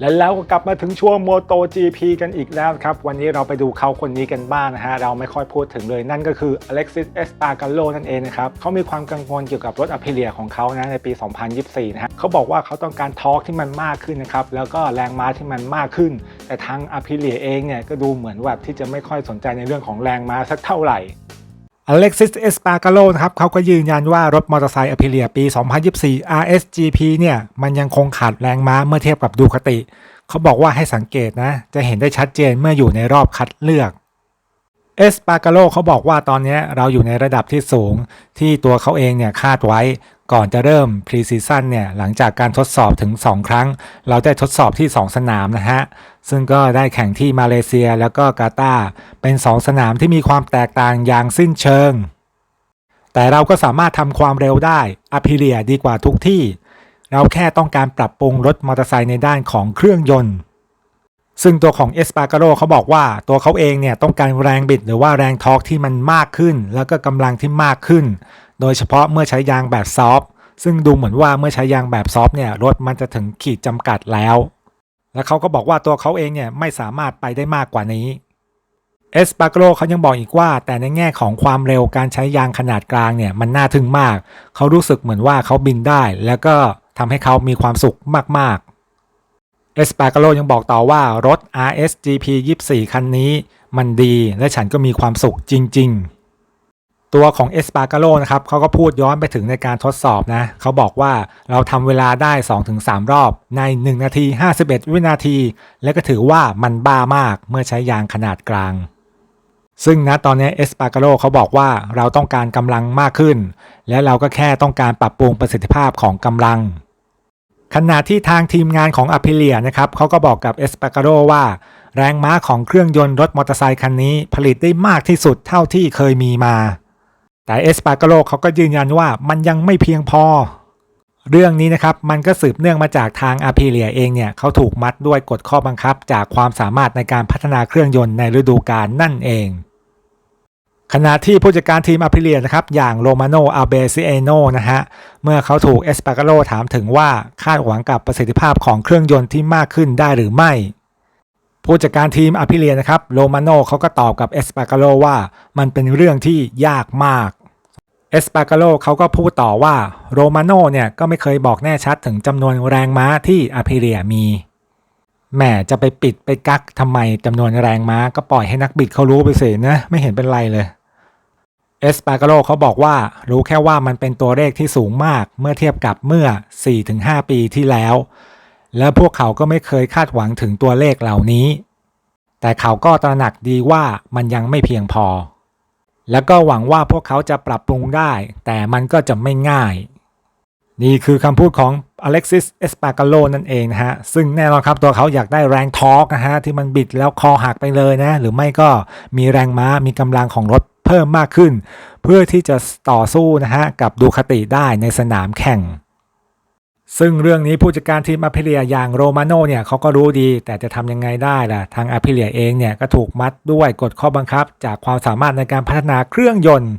และแล้วก็กลับมาถึงช่วง Moto GP กันอีกแล้วครับ วันนี้เราไปดูเขาคนนี้กันบ้างนะฮะ เราไม่ค่อยพูดถึงเลยนั่นก็คือ Alexis Espargaro นั่นเองนะครับ เขามีความกังวลเกี่ยวกับรถอ p ิเลียของเขานะในปี 2024 นะฮะเขาบอกว่าเขาต้องการทอร์กที่มันมากขึ้นนะครับ แล้วก็แรงม้าที่มันมากขึ้น แต่ทางอ p ิเลียเองเนี่ยก็ดูเหมือนแบบที่จะไม่ค่อยสนใจในเรื่องของแรงม้าสักเท่าไหร่ อเล็กซิส เอสปาการโลนะครับเขาก็ยืนยันว่ารถมอเตอร์ไซค์อพิเลียปี 2024 RSGP เนี่ย มันยังคงขาดแรงม้าเมื่อเทียบกับดูคติ เขาบอกว่าให้สังเกตนะ จะเห็นได้ชัดเจนเมื่ออยู่ในรอบคัดเลือกเอสปาการโลเขาบอกว่าตอนนี้เราอยู่ในระดับที่สูงที่ตัวเขาเองเนี่ยคาดไว้ ก่อนจะเริ่มพรีซีซั่นเนี่ยหลังจากการทดสอบถึง 2 ครั้ง เราได้ทดสอบที่ 2 สนามนะฮะ ซึ่งก็ได้แข่งที่มาเลเซียแล้วก็กาตาร์เป็น 2 สนามที่มีความแตกต่างอย่างสิ้นเชิง แต่เราก็สามารถทำความเร็วได้อ p ิเลียดีกว่าทุกที่ เราแค่ต้องการปรับปรุงรถมอเตอร์ไซค์ในด้านของเครื่องยนต์ซึ่งตัวของเอสปาการโ o เขาบอกว่าตัวเขาเองเนี่ยต้องการแรงบิดหรือว่าแรงทอร์กที่มันมากขึ้น แล้วก็กำลังที่มากขึ้น โดยเฉพาะเมื่อใช้ยางแบบซอฟต์ซึ่งดูเหมือนว่าเมื่อใช้ยางแบบซอฟต์เนี่ยรถมันจะถึงขีดจำกัดแล้ว และเขาก็บอกว่าตัวเขาเองเนี่ยไม่สามารถไปได้มากกว่านี้เอสปาโกโ o เขายังบอกอีกว่า แต่ในแง่ของความเร็วการใช้ยางขนาดกลางเนี่ยมันน่าทึ่งมาก เขารู้สึกเหมือนว่าเขาบินได้ แล้วก็ทำให้เขามีความสุขมากๆเอสปาโกโ o ยังบอกต่อว่ารถ RSGP 24 คันนี้ มันดีและฉันก็มีความสุขจริง ๆ ตัวของเอสปาโกโ o นะครับเขาก็พูดย้อนไปถึงในการทดสอบนะเขาบอกว่าเราทำเวลาได้ 2-3 รอบใน 1 นาที 51 วินาที และก็ถือว่ามันบ้ามากเมื่อใช้ยางขนาดกลาง ซึ่งนะตอนนี้เอสปาการโ o เขาบอกว่าเราต้องการกำลังมากขึ้น และเราก็แค่ต้องการปรับปรุงประสิทธิภาพของกำลัง ขณะที่ทางทีมงานของอ p ิเลียนะครับเขาก็บอกกับเอสปาการโ o ว่าแรงม้าของเครื่องยนต์รถมอเตอร์ไซคันนี้ผลิตได้มากที่สุดเท่าที่เคยมีมา แต่เอสปาโกโ o เขาก็ยืนยันว่ามันยังไม่เพียงพอ เรื่องนี้นะครับมันก็สืบเนื่องมาจากทางอาพิเลียเองเนี่ยเขาถูกมัดด้วยกฎข้อบังคับ จากความสามารถในการพัฒนาเครื่องยนต์ในฤดูกาลนั่นเอง ขณะที่ผู้จัดการทีมอาพิเลียนะครับอย่างโรมาโนอาเบซิเอโนนะฮะเมื่อเขาถูกเอสปาโกโ o ถามถึงว่าคาดหวังกับประสิทธิภาพของเครื่องยนต์ที่มากขึ้นได้หรือไม่ผู้จัดการทีมอาพิเลียนะครับ โรมาโนเขาก็ตอบกับเอสปาการโ o ว่า มันเป็นเรื่องที่ยากมาก เอสปาการโ o เขาก็พูดต่อว่าโรมาโนเนี่ยก็ไม่เคยบอกแน่ชัดถึงจำนวนแรงม้าที่อาพิเลียมีแหมจะไปปิดไปกักทำไมจำนวนแรงม้าก็ปล่อยให้นักบิดเขารู้ไปเสียนะ ไม่เห็นเป็นไรเลยเอสปาการโ o เขาบอกว่ารู้แค่ว่ามันเป็นตัวเลขที่สูงมากเมื่อเทียบกับเมื่อ 4-5 ปีที่แล้ว และพวกเขาก็ไม่เคยคาดหวังถึงตัวเลขเหล่านี้ แต่เขาก็ตระหนักดีว่ามันยังไม่เพียงพอ แล้วก็หวังว่าพวกเขาจะปรับปรุงได้ แต่มันก็จะไม่ง่าย นี่คือคำพูดของอเล็กซิสเอสปากาโลนั่นเองนะฮะ ซึ่งแน่นอนครับตัวเขาอยากได้แรงทอร์กนะฮะ ที่มันบิดแล้วคอหักไปเลยนะ หรือไม่ก็มีแรงม้ามีกำลังของรถเพิ่มมากขึ้น เพื่อที่จะต่อสู้นะฮะ กับดูคติได้ในสนามแข่ง ซึ่งเรื่องนี้ผู้จัดการทีมอาพิเลียอย่างโรมาโนเนี่ยเขาก็รู้ดี แต่จะทำยังไงได้ล่ะ ทางอาพิเลียเองเนี่ยก็ถูกมัดด้วยกฎข้อบังคับ จากความสามารถในการพัฒนาเครื่องยนต์